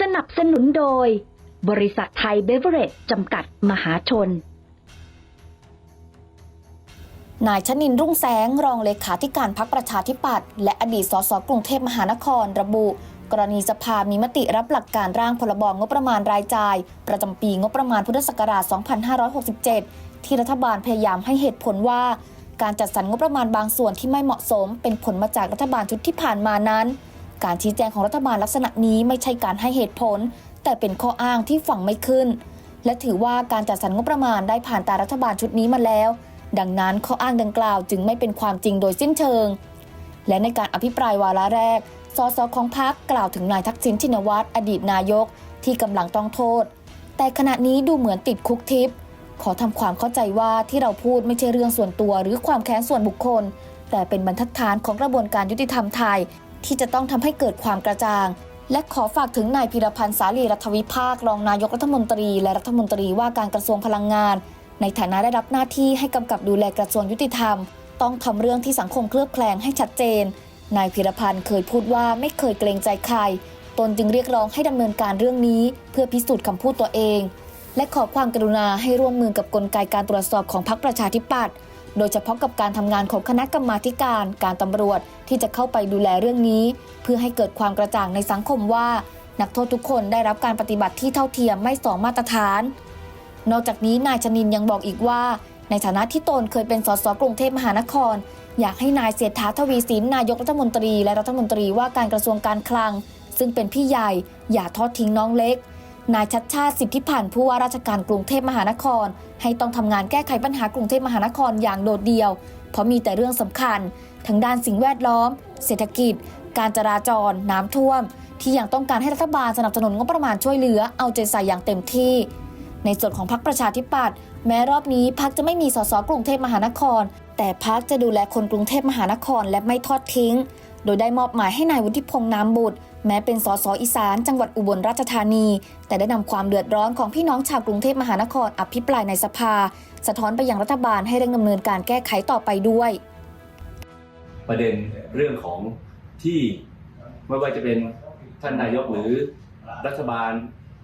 สนับสนุนโดย บริษัทไทยเบเวอเรจจำกัดมหาชน นายชนินร์รุ่งแสง รองเลขาธิการพักประชาธิปัตย์และอดีตสสกรุงเทพมหานครระบุ กรณีสภามีมติรับหลักการร่างพรบงบประมาณรายจ่าย ประจำปีงบประมาณพุทธศักราช 2567 ที่รัฐบาลพยายามให้เหตุผลว่า การจัดสรรงบประมาณบางส่วนที่ไม่เหมาะสม เป็นผลมาจากรัฐบาลชุดที่ผ่านมานั้น การชี้แจงของรัฐบาลลักษณะนี้ไม่ใช่การให้เหตุผล แต่เป็นข้ออ้างที่ฟังไม่ขึ้น และถือว่าการจัดสรรงบประมาณได้ผ่านตารัฐบาลชุดนี้มาแล้ว ดังนั้นข้ออ้างดังกล่าวจึงไม่เป็นความจริงโดยสิ้นเชิง และในการอภิปรายวาระแรกสสของพรรคกล่าวถึงนายทักษิณชินวัตรอดีตนายกที่กำลังต้องโทษ แต่ขณะนี้ดูเหมือนติดคุกทิพย์ขอทำความเข้าใจว่าที่เราพูดไม่ใช่เรื่องส่วนตัวหรือความแค้นส่วนบุคคล แต่เป็นบรรทัดฐานของกระบวนการยุติธรรมไทย ที่จะต้องทำให้เกิดความกระจ่าง และขอฝากถึงนายพิรพันธ์สาลีรัฐวิภาครองนายกรัฐมนตรี และรัฐมนตรีว่าการกระทรวงพลังงาน ในฐานะได้รับหน้าที่ให้กำกับดูแลกระทรวงยุติธรรม ต้องทำเรื่องที่สังคมเคลือบแคลงให้ชัดเจน นายพิรพันธ์เคยพูดว่าไม่เคยเกรงใจใคร ตนจึงเรียกร้องให้ดำเนินการเรื่องนี้ เพื่อพิสูจน์คำพูดตัวเอง และขอความกรุณาให้ร่วมมือกับกลไกการตรวจสอบของพรรคประชาธิปัตย์ โดยเฉพาะกับการทำงานของคณะกรรมาธิการการตำรวจที่จะเข้าไปดูแลเรื่องนี้ เพื่อให้เกิดความกระจ่างในสังคมว่า นักโทษทุกคนได้รับการปฏิบัติที่เท่าเทียมไม่สองมาตรฐาน นอกจากนี้นายชนินยังบอกอีกว่า ในฐานะที่ตนเคยเป็นสสกรุงเทพมหานคร อยากให้นายเศรษฐาทวีสินนายกรัฐมนตรี และรัฐมนตรีว่าการกระทรวงการคลัง ซึ่งเป็นพี่ใหญ่อย่าทอดทิ้งน้องเล็ก นายชัดชาติสิทธิพันธ์ผู้ว่าราชการกรุงเทพมหานคร ให้ต้องทำงานแก้ไขปัญหากรุงเทพมหานครอย่างโดดเดี่ยว เพราะมีแต่เรื่องสำคัญทั้งด้านสิ่งแวดล้อม เศรษฐกิจ การจราจร น้ำท่วม ที่ยังต้องการให้รัฐบาลสนับสนุนงบประมาณช่วยเหลือเอาใจใส่อย่างเต็มที่ ในส่วนของพรรคประชาธิปัตย์แม้รอบนี้พรรคจะไม่มีสสกรุงเทพมหานคร แต่พรรคจะดูแลคนกรุงเทพมหานครและไม่ทอดทิ้ง โดยได้มอบหมายให้นายวุฒิพงษ์น้ำบุตร แม้เป็นสสอีสาน จังหวัดอุบลราชธานี แต่ได้นำความเดือดร้อนของพี่น้องชาวกรุงเทพมหานครอภิปรายในสภา สะท้อนไปยังรัฐบาลให้เร่งดำเนินการแก้ไขต่อไปด้วย ประเด็นเรื่องของที่ไม่ว่าจะเป็นท่านนายกหรือรัฐบาล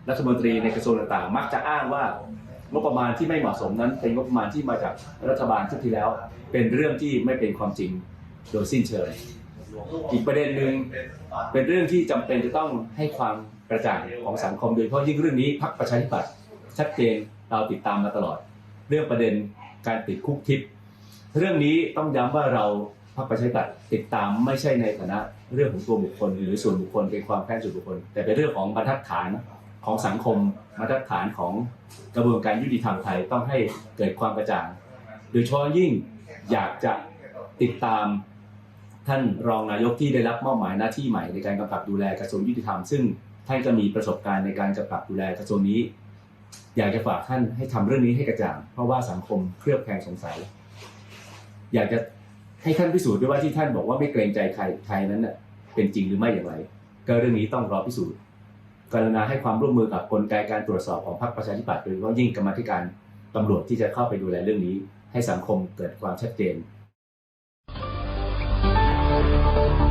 รัฐมนตรีในกระทรวงต่างๆ มักจะอ้างว่างบประมาณที่ไม่เหมาะสมนั้น เป็นงบประมาณที่มาจากรัฐบาลชุดที่แล้ว เป็นเรื่องที่ไม่เป็นความจริงโดยสิ้นเชิง อีกประเด็นหนึ่งเป็นเรื่องที่จำเป็นจะต้องให้ความกระจ่างของสังคมโดยเฉพาะยิ่งเรื่องนี้พรรคประชาธิปัตย์ชัดเจนเราติดตามมาตลอด เรื่องประเด็นการติดคุกทิพย์เรื่องนี้ต้องย้ำว่าเราพรรคประชาธิปัตย์ติดตามไม่ใช่ในฐานะเรื่องของตัวบุคคล หรือส่วนบุคคลเป็นความแค้นส่วนบุคคล แต่เป็นเรื่องของบรรทัดฐานของสังคมบรรทัดฐานของกระบวนการยุติธรรมไทยต้องให้เกิดความกระจ่าง โดยเฉพาะยิ่งอยากจะติดตาม ท่านรองนายกที่ได้รับมอบหมายหน้าที่ใหม่ในการกำกับดูแลกระทรวงยุติธรรม ซึ่งท่านก็มีประสบการณ์ในการกำกับดูแลกระทรวงนี้ อยากจะฝากท่านให้ทำเรื่องนี้ให้กระจ่าง เพราะว่าสังคมเคลือบแคลงสงสัย อยากจะให้ท่านพิสูจน์ด้วยว่าที่ท่านบอกว่าไม่เกรงใจใครใครนั้นน่ะเป็นจริงหรือไม่อย่างไร ก็เรื่องนี้ต้องรอพิสูจน์กรุณาให้ความร่วมมือกับกลไกการตรวจสอบของพรรคประชาธิปัตย์โดยเฉพาะยิ่งกรรมธิการตำรวจที่จะเข้าไปดูแลเรื่องนี้ ให้สังคมเกิดความชัดเจน Música